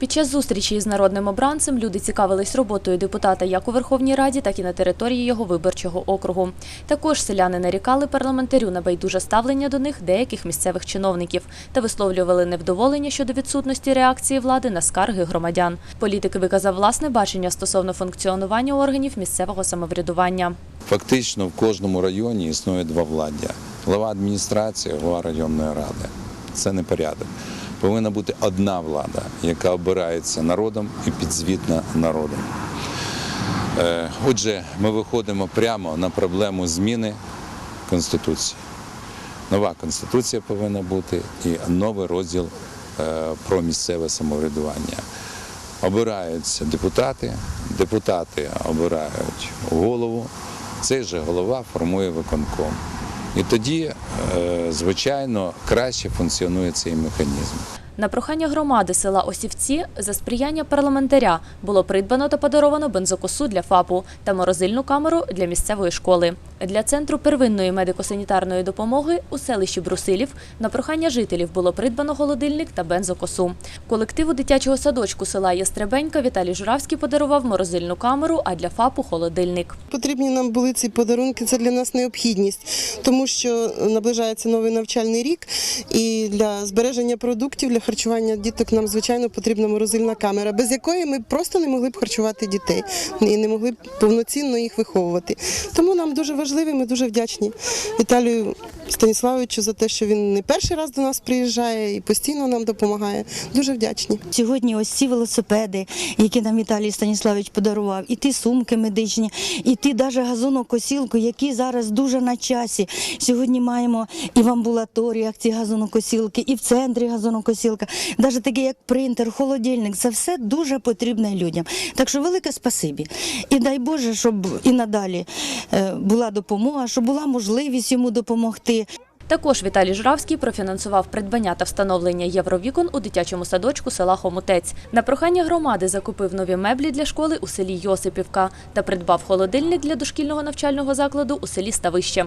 Під час зустрічі із народним обранцем люди цікавились роботою депутата як у Верховній Раді, так і на території його виборчого округу. Також селяни нарікали парламентарю на байдуже ставлення до них деяких місцевих чиновників та висловлювали невдоволення щодо відсутності реакції влади на скарги громадян. Політик виказав власне бачення стосовно функціонування органів місцевого самоврядування. Фактично в кожному районі існує два владдя. Глава адміністрації, голова районної ради. Це не порядок. Повинна бути одна влада, яка обирається народом і підзвітна народом. Е, Отже, ми виходимо прямо на проблему зміни Конституції. Нова Конституція повинна бути і новий розділ е, про місцеве самоврядування. Обираються депутати, депутати обирають голову, цей же голова формує виконком. І тоді, е, звичайно, краще функціонує цей механізм. На прохання громади села Осівці за сприяння парламентаря було придбано та подаровано бензокосу для ФАПу та морозильну камеру для місцевої школи. Для центру первинної медико-санітарної допомоги у селищі Брусилів на прохання жителів було придбано холодильник та бензокосу. Колективу дитячого садочку села Ястребенька Віталій Журавський подарував морозильну камеру, а для ФАПу холодильник. Потрібні нам були ці подарунки. Це для нас необхідність, тому що наближається новий навчальний рік, і для збереження продуктів для харчування діток нам звичайно потрібна морозильна камера, без якої ми просто не могли б харчувати дітей і не могли б повноцінно їх виховувати. Тому нам дуже важливо, ми дуже вдячні Віталію Станіславовичу за те, що він не перший раз до нас приїжджає і постійно нам допомагає. Дуже вдячні. Сьогодні ось ці велосипеди, які нам Віталій Станіславович подарував, і ті сумки медичні, і ті навіть газонокосілку, які зараз дуже на часі. Сьогодні маємо і в амбулаторіях ці газонокосілки, і в центрі газонокосілка, навіть таке як принтер, холодильник. Це все дуже потрібне людям. Так що велике спасибі. І дай Боже, щоб і надалі е, була допомога, щоб була можливість йому допомогти. Також Віталій Журавський профінансував придбання та встановлення євровікон у дитячому садочку села Хомутець. На прохання громади закупив нові меблі для школи у селі Йосипівка та придбав холодильник для дошкільного навчального закладу у селі Ставище.